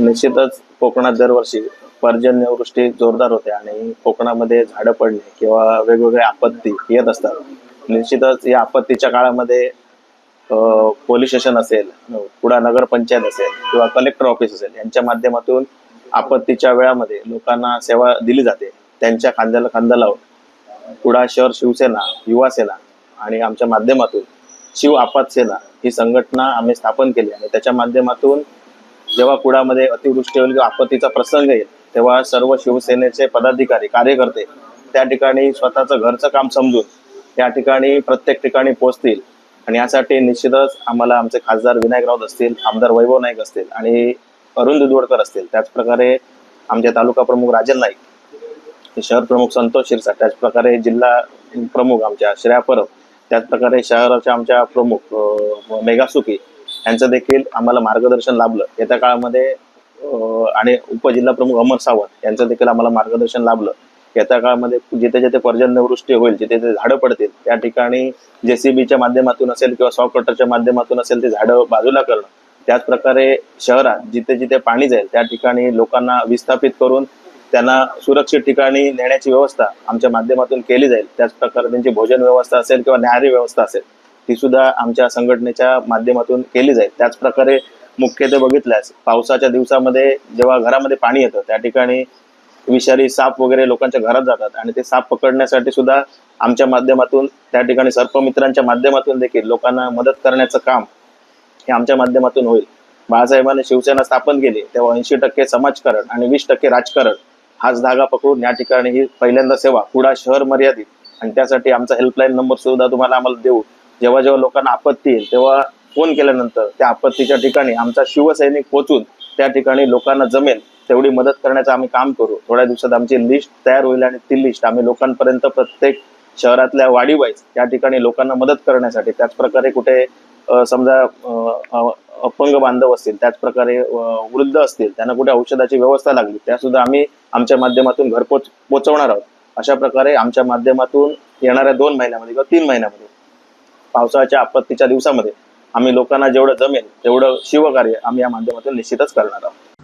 निश्चितच कोकणात दरवर्षी पर्जन्यवृष्टी जोरदार होते आणि कोकणामध्ये झाडं पडणे किंवा वेगवेगळे आपत्ती येत असतात. निश्चितच या आपत्तीच्या काळामध्ये पोलीस स्टेशन असेल कुडा नगरपंचायत असेल किंवा कलेक्टर ऑफिस असेल यांच्या माध्यमातून आपत्तीच्या वेळामध्ये लोकांना सेवा दिली जाते. त्यांच्या खांद्याला खांदा लावून कुडा शहर शिवसेना युवा सेना आणि आमच्या माध्यमातून शिव आपात सेना ही संघटना आम्ही स्थापन केली आणि त्याच्या माध्यमातून जेव्हा कुडामध्ये अतिवृष्टी होईल किंवा आपत्तीचा प्रसंग येईल तेव्हा सर्व शिवसेनेचे पदाधिकारी कार्यकर्ते त्या ठिकाणी स्वतःचं घरचं काम समजून त्या ठिकाणी प्रत्येक ठिकाणी पोहोचतील आणि यासाठी निश्चितच आम्हाला आमचे खासदार विनायक राऊत असतील आमदार वैभव नाईक असतील आणि अरुण दुधवडकर असतील. त्याचप्रकारे आमचे तालुका प्रमुख राजन नाईक शहर प्रमुख संतोष शिरसाट त्याचप्रकारे जिल्हा प्रमुख आमच्या श्रेया परब त्याचप्रकारे शहराच्या आमच्या प्रमुख मेघासुकी यांचं देखील आम्हाला मार्गदर्शन लाभलं. येत्या काळामध्ये आणि उपजिल्हा प्रमुख अमर सावंत यांचं देखील आम्हाला मार्गदर्शन लाभलं. येत्या काळामध्ये जिथे जिथे पर्जन्यवृष्टी होईल जिथे जिथे झाडं पडतील त्या ठिकाणी जेसीबीच्या माध्यमातून असेल किंवा सॉफ्ट कटरच्या माध्यमातून असेल ते झाडं बाजूला करणं. त्याच प्रकारे शहरात जिथे जिथे पाणी जाईल त्या ठिकाणी लोकांना विस्थापित करून त्यांना सुरक्षित ठिकाणी नेण्याची व्यवस्था आमच्या माध्यमातून केली जाईल. त्याच प्रकारे त्यांची भोजन व्यवस्था असेल किंवा न्याहारी व्यवस्था असेल ती सुद्धा आमच्या संघटनेच्या माध्यमातून केली जाईल. त्याच प्रकारे मुख्यत्वे बघितल्यास पावसाच्या दिवसामध्ये जेव्हा घरामध्ये पाणी येतं त्या ठिकाणी विषारी साप वगैरे लोकांच्या घरात जातात आणि ते साप पकडण्यासाठी सुद्धा आमच्या माध्यमातून त्या ठिकाणी सर्पमित्रांच्या माध्यमातून देखील लोकांना मदत करण्याचं काम हे आमच्या माध्यमातून होईल. बाळासाहेबांनी शिवसेना स्थापन केली तेव्हा ऐंशी टक्के समाजकारण आणि वीस टक्के राजकारण हाच धागा पकडून या ठिकाणी ही पहिल्यांदा सेवा कुडा शहर मर्यादित. आणि त्यासाठी आमचा हेल्पलाईन नंबर सुद्धा तुम्हाला आम्हाला देऊ. जेव्हा जेव्हा लोकांना आपत्ती येईल तेव्हा फोन केल्यानंतर त्या आपत्तीच्या ठिकाणी आमचा शिवसैनिक पोहोचून त्या ठिकाणी लोकांना जमेल. तेवढी मदत करण्याचं आम्ही काम करू. थोड्या दिवसात आमची लिस्ट तयार होईल आणि ती लिस्ट आम्ही लोकांपर्यंत प्रत्येक शहरातल्या वाडी वाईज त्या ठिकाणी लोकांना मदत करण्यासाठी त्याचप्रकारे कुठे समजा अपंग बांधव असतील त्याचप्रकारे वृद्ध असतील त्यांना कुठे औषधाची व्यवस्था लागली त्या सुद्धा आम्ही आमच्या माध्यमातून घरपोच पोचवणार आहोत. अशा प्रकारे आमच्या माध्यमातून येणाऱ्या दोन महिन्यामध्ये किंवा तीन महिन्यामध्ये पावसाळ्याच्या आपत्तीच्या दिवसामध्ये आम्ही लोकांना जेवढं जमेल तेवढं शिवकार्य आम्ही या माध्यमातून निश्चितच करणार आहोत.